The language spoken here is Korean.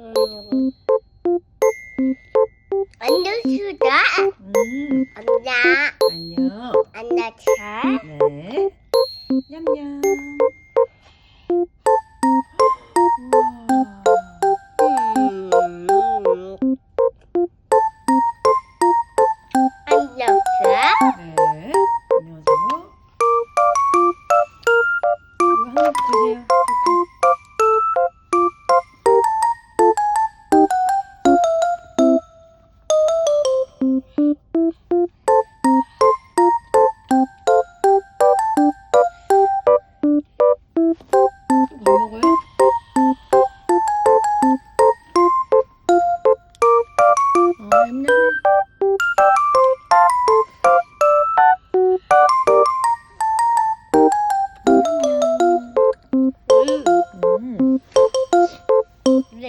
음. 안녕 수다. 응. 네. 안녕. 안녕. 안녕 차. 네. 안녕하세요. 뭐 먹어요?